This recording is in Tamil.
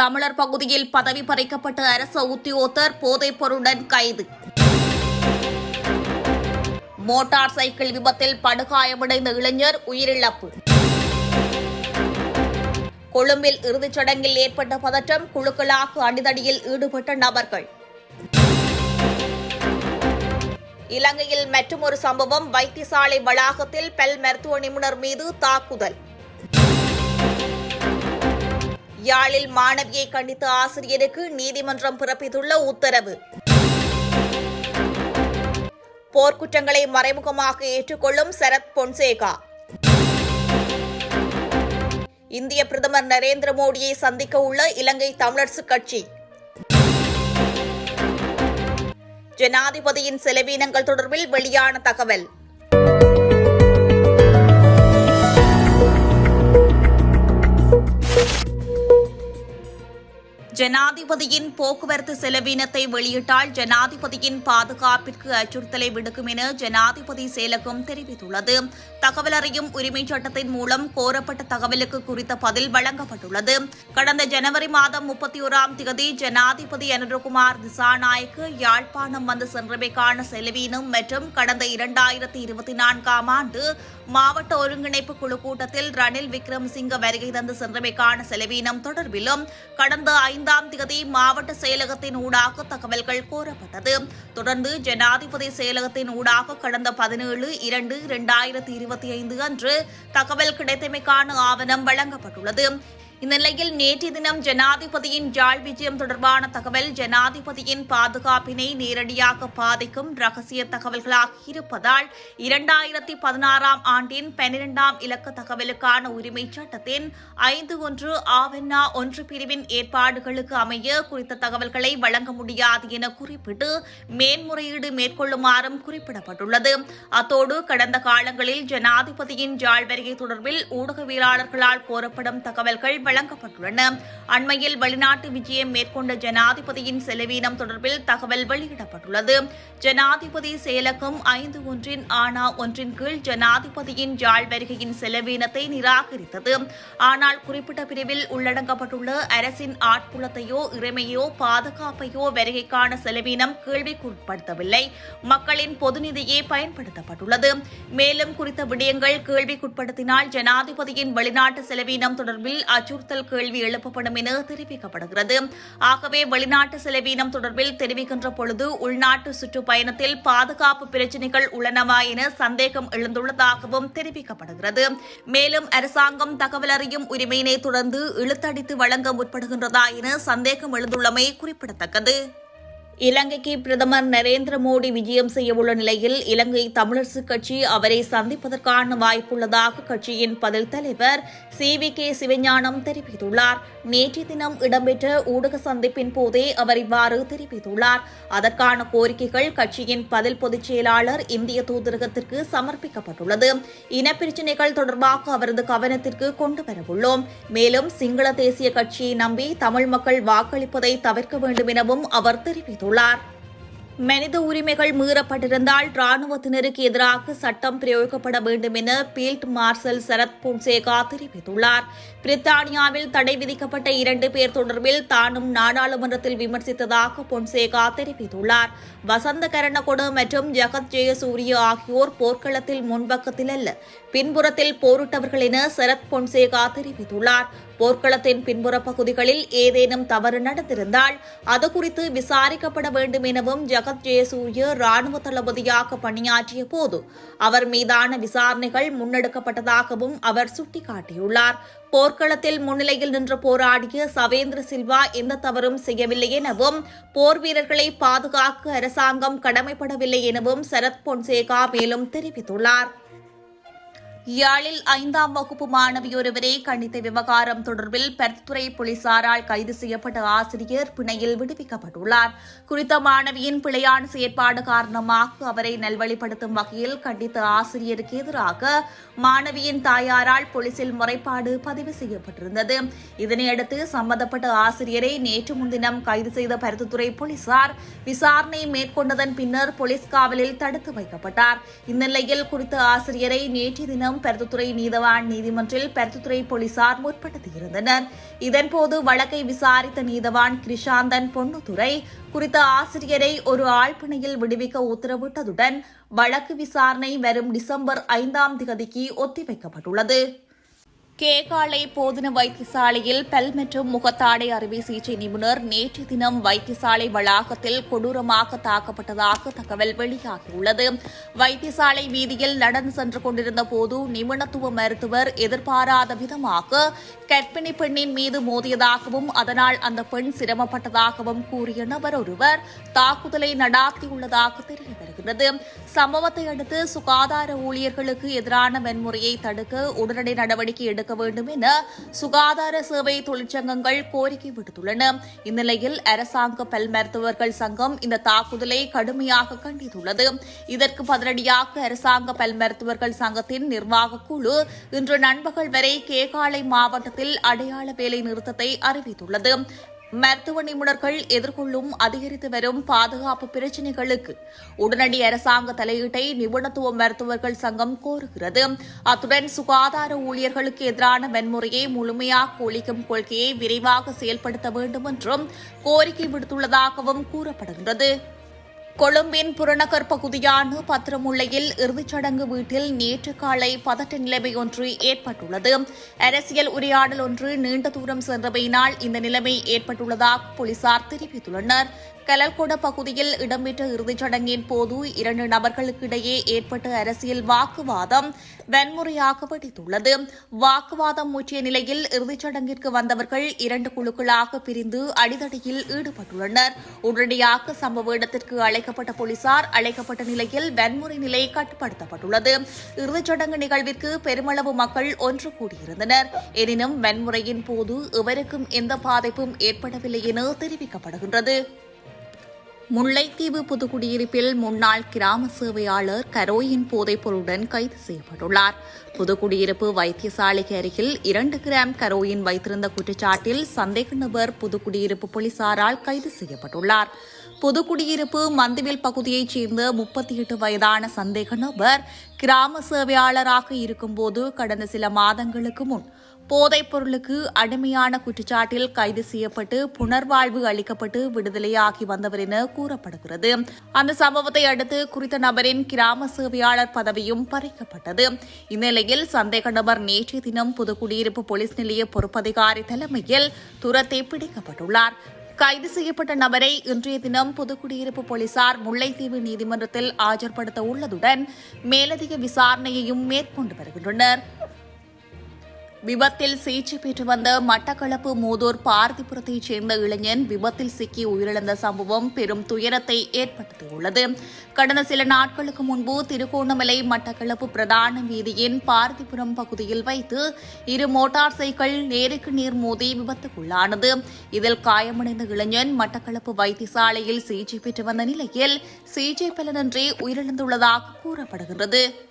தமிழர் பகுதியில் பதவி பறிக்கப்பட்ட அரசு உத்தியோகத்தர் போதைப் பொருளுடன் கைது. மோட்டார் சைக்கிள் விபத்தில் படுகாயமடைந்த இளைஞர் உயிரிழப்பு. கொழும்பில் இறுதிச் சடங்கில் ஏற்பட்ட பதற்றம் குழுக்களாக அடிதடியில் ஈடுபட்ட நபர்கள். இலங்கையில் மற்றொரு சம்பவம் வைத்தியசாலை வளாகத்தில் பெல் மருத்துவ நிபுணர் மீது தாக்குதல். யாழில் மாணவியை கண்டித்த ஆசிரியருக்கு நீதிமன்றம் பிறப்பித்துள்ள உத்தரவு. போர்க்குற்றங்களை மறைமுகமாக ஏற்றுக்கொள்ளும் சரத் பொன்சேகா. இந்திய பிரதமர் நரேந்திர மோடியை சந்திக்க உள்ள இலங்கை தமிழரசு கட்சி. ஜனாதிபதியின் செலவீனங்கள் தொடர்பில் வெளியான தகவல். ஜனாதிபதியின் போக்குவரத்து செலவினத்தை வெளியிட்டால் ஜனாதிபதியின் பாதுகாப்பிற்கு அச்சுறுத்தலை விடுக்கும் என ஜனாதிபதி செயலகம் தெரிவித்துள்ளது. தகவல் அறியும் உரிமைச் சட்டத்தின் மூலம் கோரப்பட்ட தகவலுக்கு குறித்த பதில் வழங்கப்பட்டுள்ளது. கடந்த ஜனவரி மாதம் முப்பத்தி ஓராம் தேதி ஜனாதிபதி அனுரகுமார் திசாநாயக்கு யாழ்ப்பாணம் வந்து சென்றமைக்கான செலவீனம் மற்றும் கடந்த இரண்டாயிரத்தி இருபத்தி நான்காம் ஆண்டு மாவட்ட ஒருங்கிணைப்பு குழு கூட்டத்தில் ரணில் விக்ரமசிங்க வருகை தந்து சென்றமைக்கான செலவீனம் தொடர்பிலும் கடந்த ஐந்து ஐந்தாம் தேதி மாவட்ட செயலகத்தின் ஊடாக தகவல்கள் கோரப்பட்டது. தொடர்ந்து ஜனாதிபதி செயலகத்தின் ஊடாக கடந்த பதினேழு இரண்டு இரண்டாயிரத்தி இருபத்தி ஐந்து அன்று தகவல் கிடைத்தமைக்கான ஆவணம் வழங்கப்பட்டுள்ளது. இந்த நிலையில் நேற்றைய தினம் ஜனாதிபதியின் ஜாழ் விஜயம் தொடர்பான தகவல் ஜனாதிபதியின் பாதுகாப்பினை நேரடியாக பாதிக்கும் ரகசிய தகவல்களாக இருப்பதால் இரண்டாயிரத்தி பதினாறாம் ஆண்டின் பனிரெண்டாம் இலக்க தகவலுக்கான உரிமை சட்டத்தின் ஐந்து ஒன்று ஆவென்னா ஒன்று பிரிவின் ஏற்பாடுகளுக்கு அமைய குறித்த தகவல்களை வழங்க முடியாது என குறிப்பிட்டு மேன்முறையீடு மேற்கொள்ளுமாறும் குறிப்பிடப்பட்டுள்ளது. அத்தோடு கடந்த காலங்களில் ஜனாதிபதியின் ஜாழ் வருகை தொடர்பில் ஊடகவியலாளர்களால் கோரப்படும் தகவல்கள் வழங்கப்பட்டுள்ளன. அண்மையில் வெளிநாட்டு விஜயம் மேற்கொண்ட ஜனாதிபதியின் செலவீனம் தொடர்பில் தகவல் வெளியிடப்பட்டுள்ளது. ஜனாதிபதி செயலகம் ஐந்து ஒன்றின் ஆனா ஒன்றின் கீழ் ஜனாதிபதியின் ஜாழ் வருகையின் செலவீனத்தை நிராகரித்தது. ஆனால் குறிப்பிட்ட பிரிவில் உள்ளடங்கப்பட்டுள்ள அரசின் ஆட்புலத்தையோ இறைமையோ பாதுகாப்பையோ வருகைக்கான செலவீனம் கேள்விக்குட்படுத்தவில்லை. மக்களின் பொதுநிதியே பயன்படுத்தப்பட்டுள்ளது. மேலும் குறித்த விடயங்கள் கேள்விக்குட்படுத்தினால் ஜனாதிபதியின் வெளிநாட்டு செலவீனம் தொடர்பில் அச்சுறுத்தல் கேள்வி எழுப்பப்படும் என தெரிவிக்கப்படுகிறது. ஆகவே வெளிநாட்டு செலவீனம் தொடர்பில் தெரிவிக்கின்ற பொழுது உள்நாட்டு சுற்றுப்பயணத்தில் பாதுகாப்பு பிரச்சினைகள் உள்ளனவா என சந்தேகம் எழுந்துள்ளதாகவும் தெரிவிக்கப்படுகிறது. மேலும் அரசாங்கம் தகவல் அறியும் உரிமையினை தொடர்ந்து இழுத்தடித்து வழங்க முற்படுகின்றதா என சந்தேகம் எழுந்துள்ளமை குறிப்பிடத்தக்கது. இலங்கைக்கு பிரதமர் நரேந்திர மோடி விஜயம் செய்யவுள்ள நிலையில் இலங்கை தமிழரசுக் கட்சி அவரை சந்திப்பதற்கான வாய்ப்புள்ளதாக கட்சியின் பதில் தலைவர் சி வி கே சிவஞானம் தெரிவித்துள்ளார். நேற்று தினம் இடம்பெற்ற ஊடக சந்திப்பின் போதே அவர் இவ்வாறு தெரிவித்துள்ளார். அதற்கான கோரிக்கைகள் கட்சியின் பதில் பொதுச் செயலாளர் இந்திய தூதரகத்திற்கு சமர்ப்பிக்கப்பட்டுள்ளது. இனப்பிரச்சினைகள் தொடர்பாக அவரது கவனத்திற்கு கொண்டு வரவுள்ளோம். மேலும் சிங்கள தேசிய கட்சியை நம்பி தமிழ் மக்கள் வாக்களிப்பதை தவிர்க்க வேண்டும் எனவும் அவர் தெரிவித்துள்ளார். மனித உரிமைகள் மீறப்பட்டிருந்தால் ராணுவத்தினருக்கு எதிராக சட்டம் பிரயோகிக்கப்பட வேண்டும் என பீல்ட் மார்ஷல் சரத் பொன்சேகா தெரிவித்துள்ளார். பிரித்தானியாவில் தடை விதிக்கப்பட்ட இரண்டு பேர் தொடர்பில் தானும் நாடாளுமன்றத்தில் விமர்சித்ததாக பொன்சேகா தெரிவித்துள்ளார். வசந்த கரணகொடு மற்றும் ஜெகத் ஜெயசூரிய ஆகியோர் போர்க்களத்தில் முன்பக்கத்தில் அல்ல பின்புறத்தில் போரிட்டவர்கள் என சரத் பொன்சேகா தெரிவித்துள்ளார். போர்க்களத்தின் பின்புற பகுதிகளில் ஏதேனும் தவறு நடந்திருந்தால் அது குறித்து விசாரிக்கப்பட வேண்டும் எனவும் ஜெகத் ஜெயசூரிய ராணுவ தளபதியாக பணியாற்றிய போது அவர் மீதான விசாரணைகள் முன்னெடுக்கப்பட்டதாகவும் அவர் சுட்டிக்காட்டியுள்ளார். போர்க்களத்தில் முன்னிலையில் நின்று போராடிய சவேந்திர சில்வா எந்த தவறும் செய்யவில்லை எனவும் போர் வீரர்களை பாதுகாக்க அரசாங்கம் கடமைப்படவில்லை எனவும் சரத் பொன்சேகா மேலும் தெரிவித்துள்ளார். யாழில் ஐந்தாம் வகுப்பு மாணவியொருவரை கண்டித்த விவகாரம் தொடர்பில் பெர்த்துறை போலீசாரால் கைது செய்யப்பட்ட ஆசிரியர் பிணையில் விடுவிக்கப்பட்டுள்ளார். குறித்த மாணவியின் பிழையான செயற்பாடு காரணமாக அவரை நல்வழிப்படுத்தும் வகையில் கண்டித்த ஆசிரியருக்கு எதிராக மாணவியின் தாயாரால் போலீசில் முறைப்பாடு பதிவு செய்யப்பட்டிருந்தது. இதனையடுத்து சம்பந்தப்பட்ட ஆசிரியரை நேற்று முன்தினம் கைது செய்த பருத்தித்துறை போலீசார் விசாரணை மேற்கொண்டதன் பின்னர் போலீஸ் காவலில் தடுத்து வைக்கப்பட்டார். இந்நிலையில் குறித்த ஆசிரியரை நேற்று தினம் பருத்துத்துறை நீதவான் நீதிமன்றில் பருத்துத்துறை போலீசார் முற்படுத்தியிருந்தனர். இதன்போது வழக்கை விசாரித்த நீதவான் கிருஷாந்தன் பொன்னுத்துறை குறித்த ஆசிரியரை ஒரு ஆழ்பிணையில் விடுவிக்க உத்தரவிட்டதுடன் வழக்கு விசாரணை வரும் டிசம்பர் ஐந்தாம் தேதிக்கு ஒத்திவைக்கப்பட்டுள்ளது. கேகாலை போதன வைத்தியசாலையில் பல் மற்றும் முகத்தாடை அறுவை சிகிச்சை நிபுணர் நேற்று தினம் வைத்தியசாலை வளாகத்தில் கொடூரமாக தாக்கப்பட்டதாக தகவல் வெளியாகியுள்ளது. வைத்தியசாலை வீதியில் நடந்து சென்று கொண்டிருந்த போது நிபுணத்துவ மருத்துவர் எதிர்பாராத விதமாக கர்ப்பிணி பெண்ணின் மீது மோதியதாகவும் அதனால் அந்த பெண் சிரமப்பட்டதாகவும் கூறிய நபர் ஒருவர் தாக்குதலை நடாத்தியுள்ளதாக தெரிய வருகிறது. சம்பவத்தை அடுத்து சுகாதார ஊழியர்களுக்கு எதிரான வன்முறையை தடுக்க உடனடி நடவடிக்கை எடுக்க வேண்டும் என சுகாதார சேவை தொழிற்சங்கங்கள் கோரிக்கை விடுத்துள்ளன. இந்நிலையில் அரசாங்க பல் மருத்துவர்கள் சங்கம் இந்த தாக்குதலை கடுமையாக கண்டித்துள்ளது. இதற்கு பதிலடியாக அரசாங்க பல் மருத்துவர்கள் சங்கத்தின் நிர்வாக குழு இன்று நண்பகல் வரை கேகாலை மாவட்டத்தில் அடையாள வேலை நிறுத்தத்தை அறிவித்துள்ளது. மருத்துவ நிபுணர்கள் எதிர்கொள்ளும் அதிகரித்து வரும் பாதுகாப்பு பிரச்சினைகளுக்கு உடனடி அரசாங்க தலையீட்டை நிபுணத்துவ மருத்துவர்கள் சங்கம் கோருகிறது. அத்துடன் சுகாதார ஊழியர்களுக்கு எதிரான வன்முறையை முழுமையாக ஒழிக்கும் கொள்கையை விரைவாக செயல்படுத்த வேண்டும் என்றும் கோரிக்கை விடுத்துள்ளதாகவும் கூறப்படுகிறது கொழும்பின் புறநகர் பகுதியான பத்திரமுல்லையில் இறுதிச்சடங்கு வீட்டில் நேற்று காலை பதட்ட நிலைமை ஒன்று ஏற்பட்டுள்ளது. அரசியல் உரையாடல் ஒன்று நீண்ட தூரம் சென்றவையினால் இந்த நிலைமை ஏற்பட்டுள்ளதாக போலீசார் தெரிவித்துள்ளனர். கலல்கொட பகுதியில் இடம்பெற்ற இறுதிச் சடங்கின் போது இரண்டு நபர்களுக்கிடையே ஏற்பட்ட அரசியல் வாக்குவாதம் வன்முறையாக வெடித்துள்ளது வாக்குவாதம் முற்றிய நிலையில் இறுதிச் சடங்கிற்கு வந்தவர்கள் இரண்டு குழுக்களாக பிரிந்து அடிதடியில் ஈடுபட்டுள்ளனர். உடனடியாக சம்பவ இடத்திற்கு அழைக்கப்பட்ட போலீசார் அழைக்கப்பட்ட நிலையில் வன்முறை நிலை கட்டுப்படுத்தப்பட்டுள்ளது. இறுதிச் சடங்கு நிகழ்விற்கு பெருமளவு மக்கள் ஒன்று கூடியிருந்தனர். எனினும் வன்முறையின் போது எவருக்கும் எந்த பாதிப்பும் ஏற்படவில்லை என தெரிவிக்கப்படுகின்றது. முல்லைத்தீவு புதுக்குடியிருப்பில் முன்னாள் கிராம சேவையாளர் கரோயின் போதைப்பொருளுடன் கைது செய்யப்பட்டுள்ளார். புதுக்குடியிருப்பு வைத்தியசாலைக்கு அருகில் இரண்டு கிராம் கரோயின் வைத்திருந்த குற்றச்சாட்டில் சந்தேக நபர் புதுக்குடியிருப்பு போலீசாரால் கைது செய்யப்பட்டுள்ளார். புதுக்குடியிருப்பு மந்துவில் பகுதியைச் சேர்ந்த முப்பத்தி எட்டு வயதான சந்தேக நபர் கிராம சேவையாளராக இருக்கும்போது கடந்த சில மாதங்களுக்கு முன் போதைப் பொருளுக்கு அடிமையான குற்றச்சாட்டில் கைது செய்யப்பட்டு புனர்வாழ்வு அளிக்கப்பட்டு விடுதலையாகி வந்தவர் என கூறப்படுகிறது. அந்த சம்பவத்தை அடுத்து குறித்த நபரின் கிராம சேவையாளர் பதவியும் பறிக்கப்பட்டது. இந்நிலையில் சந்தேக நபர் நேற்றைய தினம் புதுக்குடியிருப்பு போலீஸ் நிலைய பொறுப்பதிகாரி தலைமையில் துரத்தி பிடிக்கப்பட்டுள்ளார். கைது செய்யப்பட்ட நபரை இன்றைய தினம் புதுக்குடியிருப்பு போலீசார் முல்லைத்தீவு நீதிமன்றத்தில் ஆஜர்படுத்த உள்ளதுடன் மேலதிக விசாரணையையும் மேற்கொண்டு வருகின்றனர். விபத்தில் சிகிச்சை பெற்று வந்த மட்டக்களப்பு மூதூர் பார்த்திபுரத்தைச் சேர்ந்த இளைஞன் விபத்தில் சிக்கி உயிரிழந்த சம்பவம் பெரும் துயரத்தை ஏற்படுத்தியுள்ளது. கடந்த சில நாட்களுக்கு முன்பு திருகோணமலை மட்டக்களப்பு பிரதான வீதியின் பார்த்திபுரம் பகுதியில் வைத்து இரு மோட்டார் சைக்கிள் நேருக்கு நேர் மோதி விபத்துக்குள்ளானது. இதில் காயமடைந்த இளைஞன் மட்டக்களப்பு வைத்தியசாலையில் சிகிச்சை பெற்று வந்த நிலையில் சிகிச்சை பலனின்றி உயிரிழந்துள்ளதாக கூறப்படுகிறது